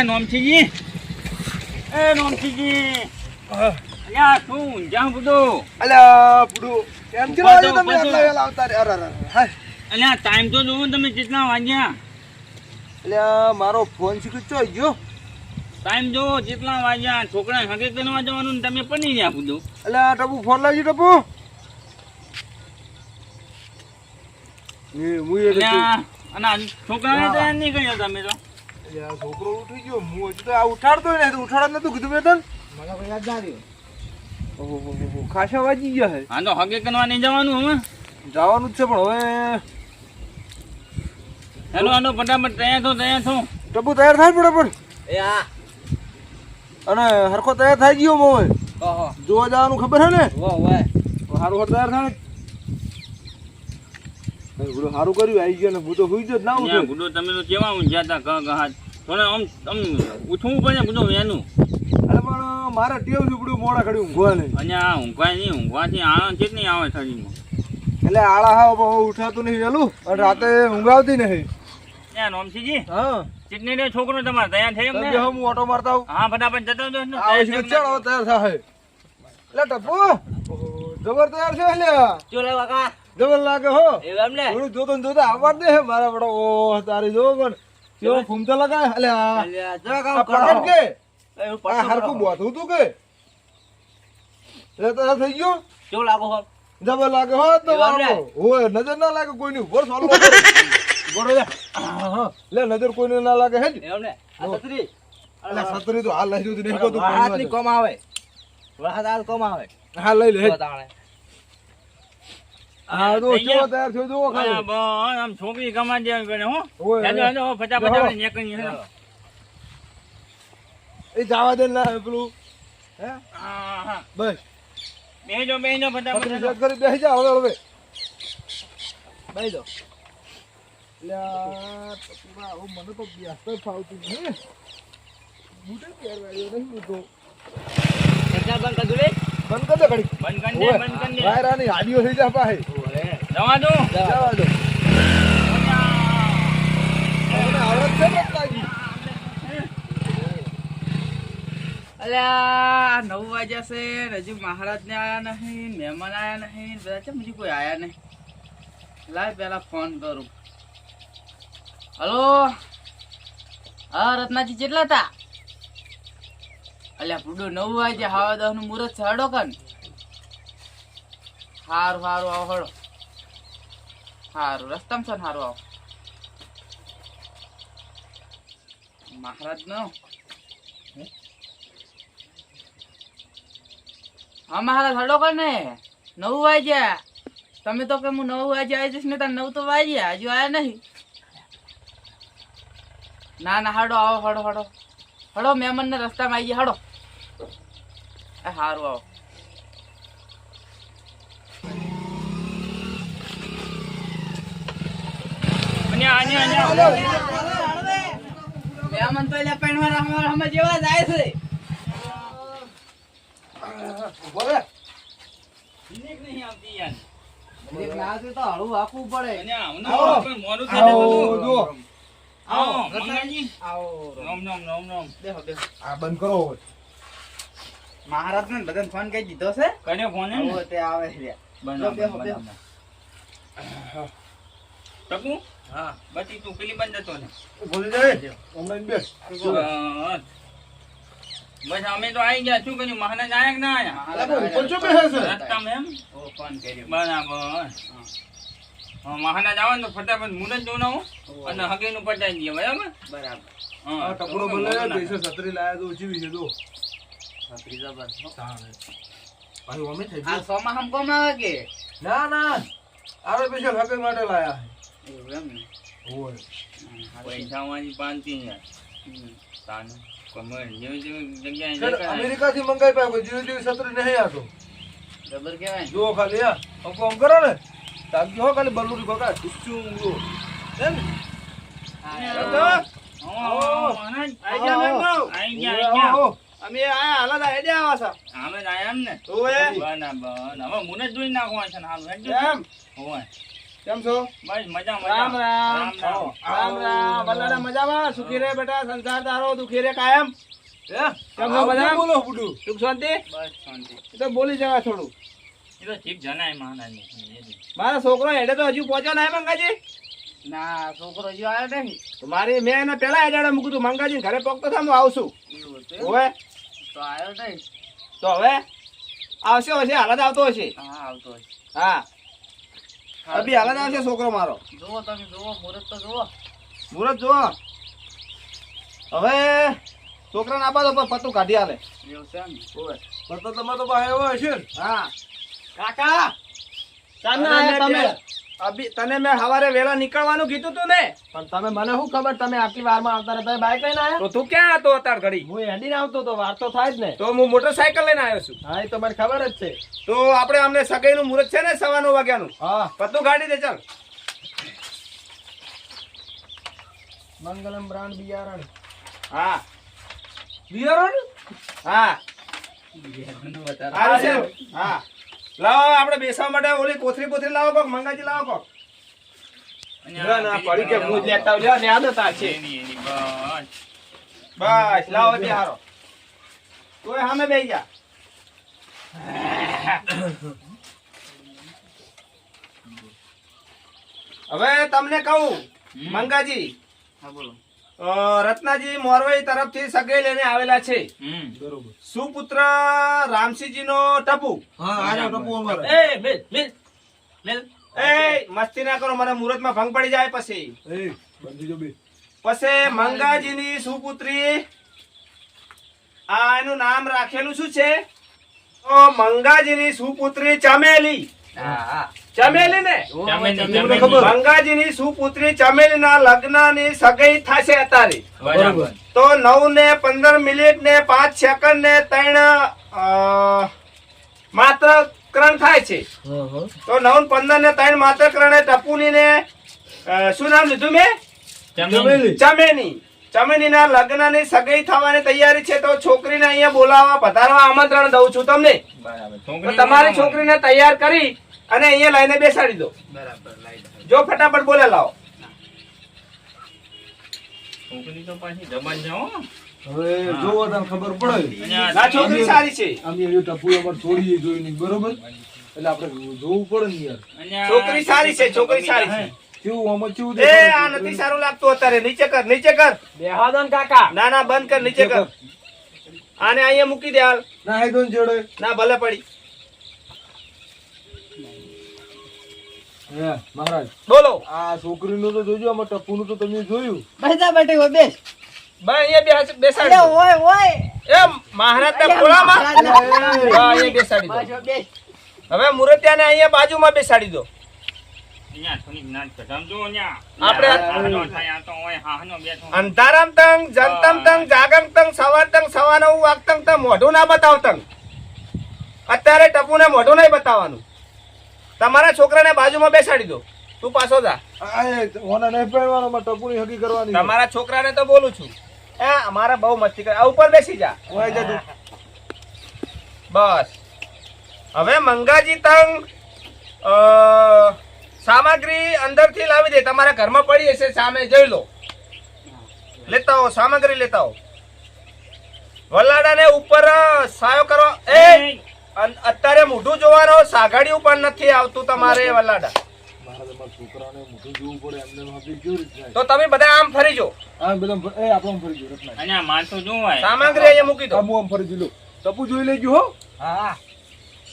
અલ્યા નોમથીજી એ નોમથીજી અલ્યા શું જ્યાં બધું. અલ્યા પૂડું કેમ કે તમે. આટલા વહેલા આવતા રે? અરે, અરે. અલ્યા ટાઈમ તો જોવો તમે કેટલા વાગ્યા. અલ્યા મારો ફોન શીખી ચો ગયો. ટાઈમ જોવો જેટલા વાગ્યા. છોકરા હગે કરવા જવાનું ને તમે પણ નહીં આપું બધું અલ્યા ટપુ ફોન લાવજો ટપુ. એ એ અને છોકરાને તૈયાર નહીં કર્યો તમે તો. છોકરો ઉઠી ગયો. હું હજુ તો આ ઉઠાડતો ને ઉઠાડત નતું કીધું મેં તને? મને કોઈ યાદ ના રહ્યું. ઓહો હો હો હો. ખાસા વાગી ગયા હે. હા તો હગે કરવા નહીં જવાનું હવે? જવાનું જ છે પણ હવે હેલો હેલો ફટાફટ તૈયાર થો તૈયાર થો. તૈયાર થાય ફટાફટ? અને હરખો તૈયાર થઈ ગયો મોય જોવા જવાનું ખબર હે ને? સારું હર તૈયાર થાય બધું સારું કર્યું આવી ગયો ને હું તો હુઈ જ ના ઉઠ્યો ગુડો તમે તો કેવા ઊંઘ્યા હતા કહ કહાત થોડે આમ આમ ઉઠવું પડે ગુડો વેનું અરે પણ મારે ટેવ છે બધું મોડા ખડી ઊંઘવા નહીં. અને આ ઊંઘવા નહીં ઊંઘવાથી આણંદ કેટલી આવે શરીરમાં. એટલે આળા હા બહુ ઉઠાતું નહીં વેલું અને રાતે ઊંઘાવતી નહીં. ત્યાં નોમસીજી હા. ચીટણી ને છોકરો તમારે તૈયાર થઈ તમે એમ ને? બેહો, હું ઓટો મારતા આવું. હા ફટાફટ જતો જો ને. ચાલ તૈયાર થાય એટલે ટપ્પુ. જબર તૈયાર છે એટલે જબર લાગે હો. થોડું જોતો ને જોતો આવવા દે મારા બડો ઓ તારી જો પણ. કેવો ફૂમતો લગાય. આ પકડ કે? આ હરખું બોધું તું કે? એટલે તૈયાર થઈ ગયો? કેવો લાગો હો? ડબલ લાગે હો તો ઓય નજર ના લાગે કોઈની. ઉપર સોલો લે. લે નજર કોઈને ના લાગે હે જ એટલે છત્રી? તો હાલ લઈ જો નહીં કો તું હા લઈ લે હે જ. હા તો થઈ ગયા? કેવો તૈયાર થયો જોવો અલ્યા ખાલી બસ, આમ છોકરી કમાઈ દેવી પડે હો. બેહો. આપણે નીકળીએ, હેલો. એ જવા દે ના પેલું હે. બસ. બેહજો બેહજો ફટાફટ. કરી બેસી જા હવે હવે મને તો બેસતો ફાવતું નહીં બૂટે નહીં હું તો બંધ કરી ઘડી. બંધ કરી દે બંધ કરી દે. રાયરાની હાડીઓ થઈ જા પાસે જવા દો. જવા દો. આવડત છે ને અલ્યા નવ વાગ્યા છે હજુ મહારાજ ને આયા નહીં મહેમાન આયા નહીં બધા છે હજુ કોઈ આયા નહીં? લાય પેલા ફોન કરું. હલો? હા રત્નાજી કેટલા હતા? અલ્યા પૂડો નવ વાગ્યા હવે દસનું મુહૂર્ત છે, હડો કન? હારું હારું, આવો, હડો. હારું, રસ્તામાં છે ને હારું, આવો. મહારાજ નો હા, મહારાજ, હડો કને? નવ વાગ્યા. તમે તો કે હું નવ વાગે આવી જઈશ ને તાર નવ તો વાગ્યા, હજુ આવ્યા નહીં. ના ના, હડો, આવો, હડો હડો. હડો મહેમાન ને રસ્તામાં આવી ગયા, હડો. એ હારું આવો. મહેમાન તો એટલે પહેણવાના અમારા અમે જેવા જાય છે બોલે નીક નહીં આવતી યાર. એક ના છે તો હળવું આપવું પડે અહીંયા આવો ને, આવો. પણ મોડું થઈ જતું આવો હતું. આવો, રોમ, રોમ, રોમ, રોમ. બેહો બેહો આ બંધ કરો. મહારાજ ને બધાને ફોન કરી દીધો છે. કર્યો ફોન એમ તે આવે છે. ટપુ? હા. બચી તું પેલી બંધ હતો ને. ભૂલી જાય બેસ અમે તો આવી ગયા. શું કર્યું? મહારાજ આયા કે ના આયા? ઉપર શું બેસે છે? રસ્તામાં એમ? ઓ ફોન કર્યો. બરાબર. મહારાજ આવે ને ફટાફટ મુરત જોઈને આવો અને હગીનું પટાઈ દઈએ બરાબર? બરાબર. હા, ટકડો તો બોલે પૈસા છત્રી લાયા તો જીવી છે જબર ભાઈ અમે થઈ આ સોમાં હમ કોમ આવે ના ના આવે સ્પેશિયલ હકે માટે લાયા એવું એમ ને ઓય પૈસા વાળી પાંચી યાર હમ. કમર જેવી જેવી જગ્યાએ અમેરિકા થી મંગાઈ પાય કોઈ જેવી જીવી છત્રી નહીં આતો કેવાય ને ખાલી આ હકો આમ કરો ને તાકી હો ખાલી બલુરી બગા ટીસ્ચું જો એમ હા, આવો, આવો, આઈ ગયા આઈ ગયા, ગયા. અમે હાલત હેડે આવા આયા ને? છે ઓવે બરાબર. હવે મુરત જોઈ નાખવા છે હાલ હેડજો. એમ હોવે. કેમ છો? બસ મજા મજા. રામ રામ. રામ રામ. વલ્લાડા મજામાં? સુખી રે બેટા સંસાર તારો દુખી રે કાયમ. કેમ છો બધા? બોલો બુડું? સુખ શાંતિ? બસ શાંતિ. તો બોલી જવા થોડું. એ તો જીભ જણાય મહારાજને. મારા છોકરો હેડે તો હજુ પહોંચ્યો ના મંગાજી? ના છોકરો હજુ આવ્યો નહીં. મારી મેં એને પેલા હેડાડે મૂકું તું. મંગાજી ઘરે પગતો થાય આવશું? હવે તો આવ્યો નહીં. તો હવે આવશે હશે હાલત આવતો હશે. હા આવતો હશે. હા. અભી હાલત આવશે છોકરો મારો. જુઓ તમે જુઓ મુહૂર્ત તો જુઓ. મુહૂર્ત જુઓ. હવે છોકરાને આપા દો પણ પતું કાઢી આલે. એવું તમારો તો પાસે એવો હશે હા. કાકા! તમે? અભી તને મેં સવારે વેલા નીકળવાનું કીધું તું ને. પણ તમે મને શું ખબર તમે આટલી વારમાં આવતા રહેતા બાઈક લઈને આવ્યા? તો તું ક્યાં હતો અત્યાર ઘડી? હું હેડીને આવતો તો વાર તો થાય જ ને. તો હું મોટરસાયકલ લઈને આવ્યો છું. હા એ તો મને ખબર જ છે. તો આપણે અમને સગાઈનું મુહૂર્ત છે ને સવા નવ વાગ્યાનું? હા. પતું ગાડી દે ચાલ. મંગલમ બ્રાન્ડ બિયારણ. હા. બિયારણ? હા. બિયારણનું વધારે. હા. લાવો આપણે બેસવા માટે ઓલી કોથરી કોથરી લાવો કોક મંગાજી લાવો કોક ના, ના, પડી કે હું લેતા આવું. ને આદત આ છે. બસ. લાવો તે હારો તોય સામે બેહી જા હવે તમને કહું મંગાજી હા, બોલો. અ, રત્નાજી મોરવાઈ તરફથી સગાઈ લઈને આવેલા છે. સુપુત્ર રામસિંહજીનો ટપુ. ટપુ એ, મિલ, મિલ, મિલ. એ મસ્તી ના કરો મને મુહૂર્તમાં ભંગ પડી જાય પછી. પછી મંગાજી ની પછી મંગાજીની સુપુત્રી આ એનું નામ રાખેલું શું છે? મંગાજી મંગાજીની સુપુત્રી ચમેલી. હા હા. ચમેલી ને જુઓ, ચામેલી, સુપુત્રી ચમેલીના લગ્નની સગાઈ થશે અત્યારે. તો નવ ને પંદર મિનિટ ને પાંચ સેકન્ડ ને ત્રણ માત્ર કરણ થાય છે. હા હા. તો નવ ને પંદર ને ત્રણ માત્ર કરણે ટપુની ને શું નામ લીધું મેં? ચામેલી. ચમેની ચમેનીના લગ્નની સગાઈ થવાની તૈયારી છે તો છોકરીને અહીંયા બોલાવવા પધારવા આમંત્રણ દઉં છું તમને. બરાબર. તો છોકરીનું તમારી છોકરીને તૈયાર કરી અને અહીંયા લાઈને બેસાડી દો. બરાબર જો ફટાફટ બોલે લાવો. છોકરી તો પાછી જબન છે, હવે જોવો તને ખબર પડે. આ આ છોકરી સારી છે. આમ એ ટપુ અમારે છોડીએ જોઈ બરોબર? એટલે આપણે જોવું પડે ને યાર. છોકરી સારી છે છોકરી સારી છે. કેવું આમાં કેવું એ આ નથી સારું લાગતું અત્યારે. નીચે કર નીચે કર. દો કાકા. ના ના બંધ કર નીચે કર. આને અહીંયા મૂકી દે હાલ. ના હે દો જોડે. ના ભલે પડી. હે મહારાજ. બોલો. આ છોકરીનું તો જોજો આમાં ટપુનું તો તમે જોયું. બેસા બેઠે હોય બેસ. અહીંયા બેસાડી દો. ઓય ઓય એમ મહારાજના ખોળામાં હા, અહીંયા બેસાડી દો. હવે મુરતિયાને અહીંયા બાજુમાં બેસાડી દો. અહીંયા થોડીક નાચ કઢામ જો અહીંયા. આપણે- આ હાહનો થાય, આ તો ઓય હાહનો બેઠો. અંધારામ તંગ જનતમ તંગ જાગમ તંગ સવાર તંગ સવા નવ વાગ તંગ મોઢું ના બતાવતંગ. અત્યારે અત્યારે ટપુને મોઢું નહીં બતાવવાનું. તમારા છોકરાને બાજુમાં બેસાડી દો. તું પાછો જા. આ નહીં પહેરવાનો માં ટપુની હગી કરવાની તમારા છોકરાને તો બોલું છું. એ અમારે બહુ મસ્તી કરે. આ ઉપર બેસી જા. તું. બસ. હવે મંગાજી તંગ સામગ્રી અંદરથી લાવી દે. તમારા ઘરમાં પડી હશે સામે જોઈ લો. લેતા આવો સામગ્રી લેતા આવો. વલાડાને ઉપર સાયો કરવા એ! અત્યારે મોઢું જોવાનો સાગાડી ઉપર નથી આવતું તમારે વલાડા છોકરાને મોઢું જોવું પડે એમને હગી કેવી રીતના તો તમે બધા આમ ફરી જો. આ બધા એ આપણો ફરી ગયો રત્ના અને આ માથું જોવાય. સામગ્રી અહીંયા મૂકી દો. આમ ફરી ટપુ જોઈ લેજો હો. હા.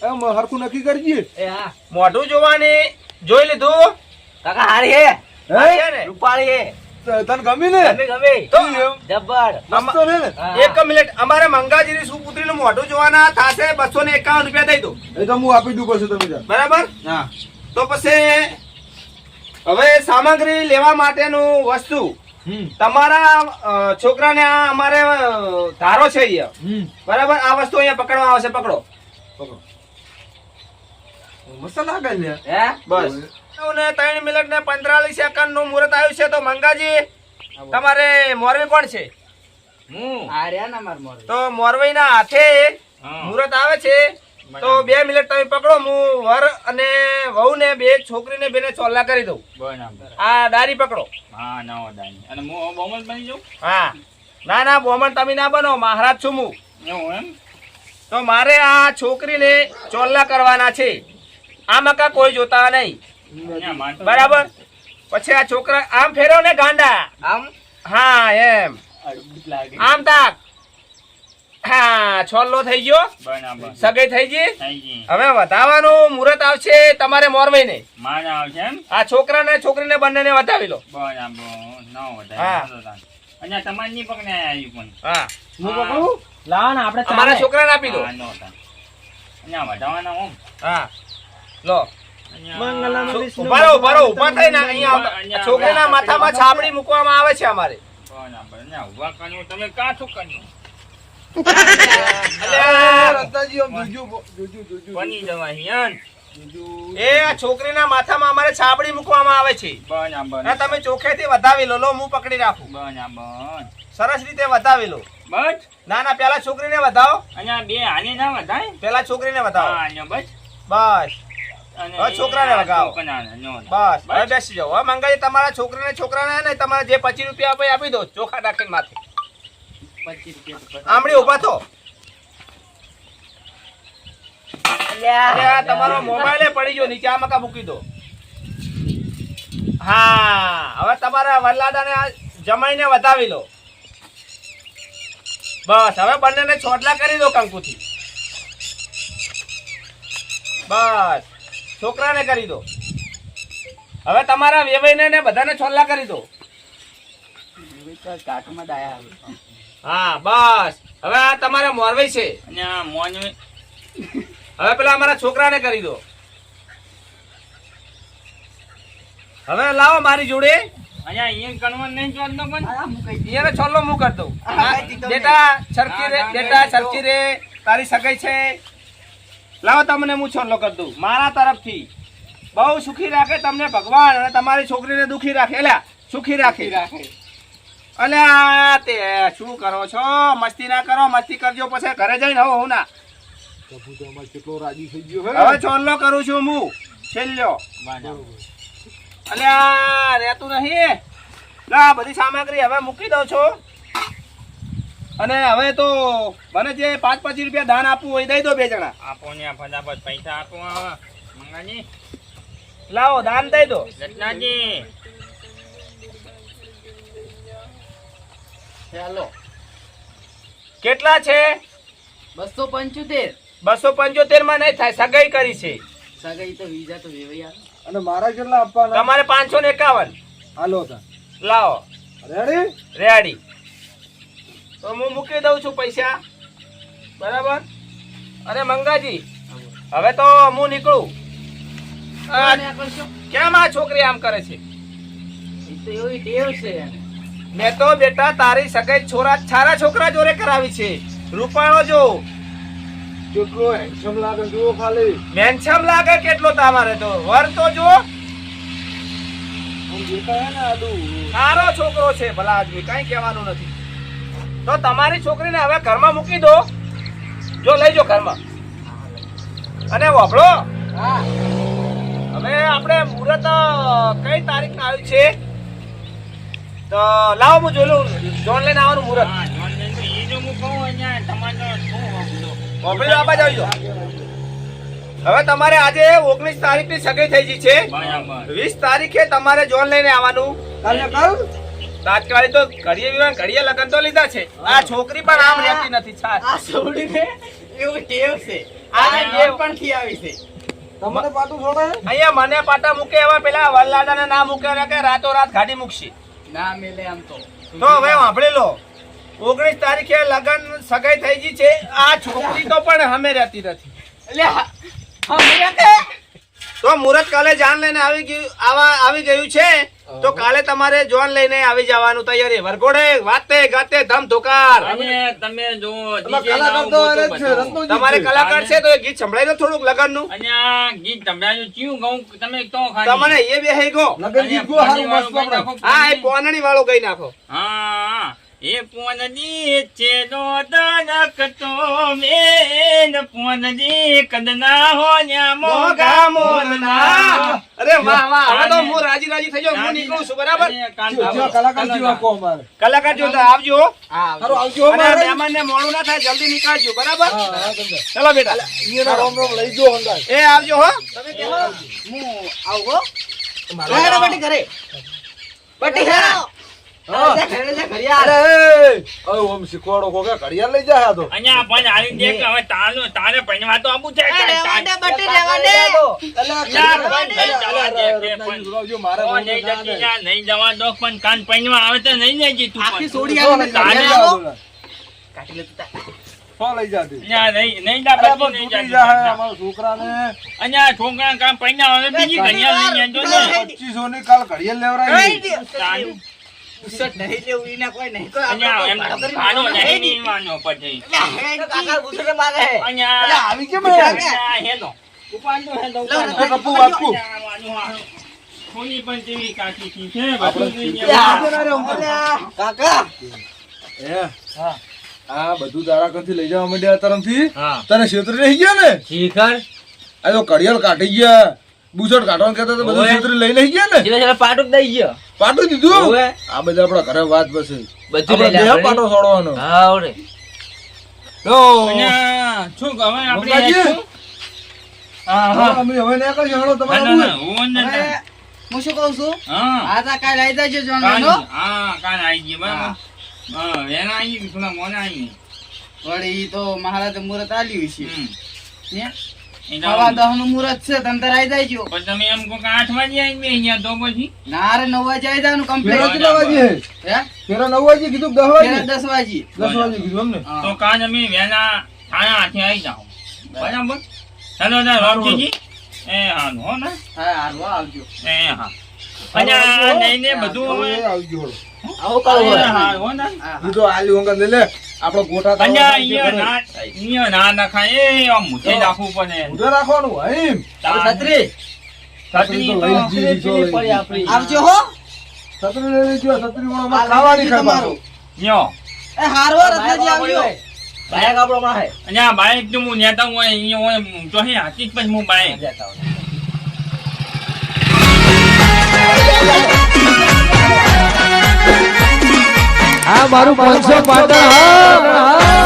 એમ હરખું નક્કી કરજે. એ હા. મોઢું જોવાની જોઈ લીધું? કાકા હારી હે. હે? રૂપાળી હે. તને ગમી ને? ગમે ગમે. તો જબ્બર. મસ્ત ને? ને એક મિનિટ અમારે મંગાજીની સુપુત્રીનું મોઢું જોવાના થશે બસો ને એકાવન રૂપિયા દઈ દો. એ તો હું આપી દઉં પછી તમે બરાબર? હા. તો પછી હવે સામગ્રી લેવા માટેનું વસ્તુ. તમારા છોકરાને આ અમારે ધારો છે અહીંયા. બરાબર? આ વસ્તુ અહીંયા પકડવા આવશે પકડો. પકડો. મસ્ત લાગે લે હે? બસ. ને ત્રણ મિનિટ ને પંદરાલીસ સેકન્ડનું મુહૂર્ત આવ્યું છે. તો મંગાજી તમારે મોરવી કોણ છે? હું. હાર્યા ના તો મોરવીના હાથે. મુહૂર્ત આવે છે. તો બે મિનિટ તમે પકડો હું વર અને વહુ ને બે છોકરીને બેને ચોલ્લા કરી દઉં. આ દારી પકડો. હા ના દાઈ અને હું બહુ બની જાઉં? હા. ના ના બોમન તમે ના બનો મહારાજ છું હું. એવું એમ? તો મારે આ છોકરીને ચોલ્લા કરવાના છે. આ મકા કોઈ જોતા નહીં. બરાબર. પછી આ છોકરા આમ ફેરવો ને ગાંડા. આમ? હા એમ. આમ તાક. હા છોલ્લો થઈ ગયો. સગાઈ થઈ ગઈ? હવે વધાવવાનું મુહૂર્ત આવશે તમારે મોરવાઈને મારા આવશે એમ? આ છોકરાને છોકરીને બંનેને વધાવી લો. બરાબર. ના ને આપી દો. હા, નો લો. અહીંયા- છો- ઊભા થઈ થઈને અહીંયા છોકરીના માથામાં છાપડી મૂકવામાં આવે છે અમારે. તમે કાં શું કર્યું એ છોકરીના માથામાં અમારે છાબડી મૂકવામાં આવે છે. તમે ચોખેથી વધાવી લો લો હું પકડી રાખું. સરસ રીતે વધાવી લો. બસ. ના ના પેલા છોકરીને વધાવો. અહીંયા બે આને ના વધાય? પેલા છોકરીને હા વધાવો બસ. બસ. છોકરાને વગાવો. નો થાય. બસ હવે બેસી. જાઓ. હવે મંગાજી તમારા છોકરીને છોકરાને ને તમારે જે પચીસ રૂપિયા આપે આપી દો ચોખા નાખીને માથે. પચીસ ઊભા થો. તમારો મોબાઈલ પડી ગયો નીચે આ મકા મૂકી દો. હા હવે તમારા વરલાદાને જમાઈ જમાઈને વધાવી લો. બસ હવે બંનેને છોટલા કરી દો કંકુથી. બસ. છોકરાને કરી દો હવે તમારા વેવાઈને ને બધાને છોલ્લા કરી દો હા બસ હવે આ તમારે મોરવાઈ છે હવે પેલા અમારા છોકરાને કરી દો હવે લાવો મારી જોડે છોલ્લો હું કરી દઉં બેટા સરખી રે બેટા હા, રે તારી સગાઈ છે લાવો તમને હું છોલ્લો કરી દઉં. મારા તરફથી. બહુ સુખી રાખે તમને ભગવાન અને તમારી છોકરીને દુખી રાખે. એલા સુખી રાખે. રાખે. અલ્યા તે શું કરો છો? મસ્તી ના કરો મસ્તી કરજો પછી ઘરે જઈને હો હું ના. પ્રભુ તો અમારે કેટલો રાજી થઈ ગયો હવે છોલ્લો કરું છું હું. છેલ્લો અલ્યા રહેતું નહીં. લા બધી સામગ્રી હવે મૂકી દઉં છું. અને હવે તો મને જે પાંચ પચીસ રૂપિયા દાન આપવું હોય દઈ દો બે જણા. આપો ને આ ફટાફટ પૈસા આપો મંગાજી. લાવો દાન દઈ દો. રત્નાજી. ચાલો. કેટલા છે? બસો પંચોતેર. બસો પંચોતેરમાં નહીં થાય સગાઈ કરી છે. સગાઈ તો વીજા તો વેવાઈ આવે. અને મારા કેટલા આપવાના? તમારે પાંચસો ને એકાવન. હાલો લાવો. રેડી રેડી તો હું મૂકી દઉં છું પૈસા. બરાબર? અરે મંગાજી હવે તો હું નીકળું. કેમ આ છોકરી આમ કરે છે? એવી ટેવ છે મેં તો બેટા તારી સગાઈ છોરા છારા છોકરા જોડે કરાવી છે. રૂપાળો જો. કેટલો હેન્ડસમ લાગે જુઓ ખાલી. હેન્ડસમ લાગે કેટલો તમારે તો? વર તો જો સારો છોકરો છે ભલા આદમી કઈ કહેવાનું નથી. તો તમારી છોકરીને હવે ઘરમાં મૂકી દો. જો લઈ જો ઘરમાં. અને વાપરો. હવે આપણે મુહૂર્ત કઈ તારીખ આવ્યું છે? તો લાવો હું જોઈ લઉં જોન લઈને આવવાનું મુહૂર્ત. હવે તમારે આજે ઓગણીસ તારીખની સગાઈ થઈ ગઈ છે. વીસ તારીખે તમારે જોન લઈને આવવાનું. કાલ તો ઘડીએ વિવાહ ઘડીએ લગન તો લીધા છે. આ છોકરી પણ આમ રહેતી નથી છા. આ છોડીને એવું ટેવ છે. આ ટેવ પણ થી આવી છે. તમને પાટું છોડે? અહીંયા મને પાટા મૂકે એવા પેલા વલ્લાડાને ના મૂકે ને કે રાતો રાત ગાડી મૂકશી. ના મેલે આમ તો. તો હવે સાંભળી લો. ઓગણીસ તારીખે લગન સગાઈ થઈ ગઈ છે. આ છોકરી તો પણ હમે રહેતી નથી. એટલે હમે કે? તો મુહૂર્ત કાલે જાન લઈને આવી ગયું આવા આવી ગયું છે? તો કાલે તમારે જોન લઈને આવી જવાનું તૈયારી. વરઘોડે વાતે ગાતે ધમ ધોકાર. અને તમે જો તમારે કલાકાર છે તો એ ગીત સંભળાય થોડુંક લગનનું અને આ ગીત સંભળાયું ચિયું ગાઉં તમે તો ખાલી. તમને એ બે ગો. લગન ગીત ગો હારું મસ્ત હા એ પોનણી વાળો ગઈ નાખો. હા. એ પોનની ચેનો દનકતો મેન પોનની કદના હોન્યા મોગા મોરના અરે વાહ વાહ હવે તો હું રાજી રાજી થઈ જાઉં હું નીકળું છું બરાબર? જો, જો કલાકાર જીવા કો અમારે. કલાકાર જોતા આવજો. હા આવજો. હો અને મહેમાન ને મોડું ના થાય જલ્દી નીકળજો બરાબર? હા, હા, ચલો બેટા. રોમ રોમ લઈ જો અંગાર. એ આવજો હો. હું આવો હો. ઘરે બટી ઘરે. બટી હવે ઓમ શીખવાડો કોકે ઘડિયાળ લઈ જાય તો અહીંયા પણ હારી દે કે હવે તાનો તારે પૈણવા તો આબુ છે અલ્યા, યાર, ઘડિયાળ પણ નહીં જવા દે, અરે, કે અરે, પણ. સુરાવજો, મારે નહીં જતી દે. નહીં જવા દો પણ કાન પૈણવા આવે તો નહીં લઈ તું પણ. આવો. તું. પણ છોકરા કામ પૈણવા બીજી ઘડિયાળ લઈ જજો ને. 2500 ની કાલ ઘડિયાળ લેવડાવી નહીં લેવું એને કોઈ નહીં. કોઈ અહીંયા એમ ખાનો નહીં પછી. અહીંયા ઉપાડો. આ. કોની પણ તેવી કાકી છે બધું લઈ આપણે જવાનું. કાકા. એ, આ બધું તારા ઘરથી લઈ જવા માંડ્યા તરફથી હા. તને ક્ષેત્ર રહી ગયા ને? શિખર? આ તો ઘડિયાળ કાઢી ગયા બુસટ કાઢવાનું કહેતા તો બધું ક્ષેત્ર લઈ લઈ ગયા ને? છેલ્લે છેલ્લે પાટું જ દઈ ગયો. પાટું દીધું આ બધા આપડા ઘરે વાત પછી. બધું લઈ લે પાટો છોડવાનો. હા ઓરે. શું હવે આપણે હા હા. અમે હવે નીકળીએ, હાલો, તમારે ના, હું ને. હું શું કહું છું? હા. આ તા કાલ આવી જોવાનો હા કાન આવી બરાબર? હા. એના આવી થોડા મોના આવી વળી તો મહારાજ મુહૂર્ત આલ્યું છે. હમ. હે? સવા દહનું મુહૂર્ત છે તમ તાર આવી જાય પણ તમે એમ કહો કે આઠ વાગે આવી બે અહીંયા તો પછી? ના રે નવ વાગે આવી જવાનું પેલા કેટલા વાગે હે? પેલા નવ વાગે કીધું કે વાગે? દસ વાગે. દસ વાગે કીધું એમ તો કાન અમે વેના થાણા હાથે આવી જાઓ. બરાબર. ચાલો ના રોકીજી એ હા હો ને. હા હારવા આવજો. એ હા. અને નહીં ને બધું આવજો. હા, હો ને. લે. આપણો અહીંયા ઘરે. ના અહીંયા ના નખાય. એ આમ મૂઠે જ રાખવું પડે. ઊંધે રાખવાનું એમ છત્રી. છત્રી જ. આવજો હો. છત્રી લઈ લેજો છત્રી વાળો ખાવાની લેજો ખાય તમારું. યો એ હારવા રત્નાજી આવજો. અને આ બાઈક જો હું નેતા હું અહીંયા હોય તો હે હાકી પછી હું બાઈક આ મારું પાંચસો પાટણ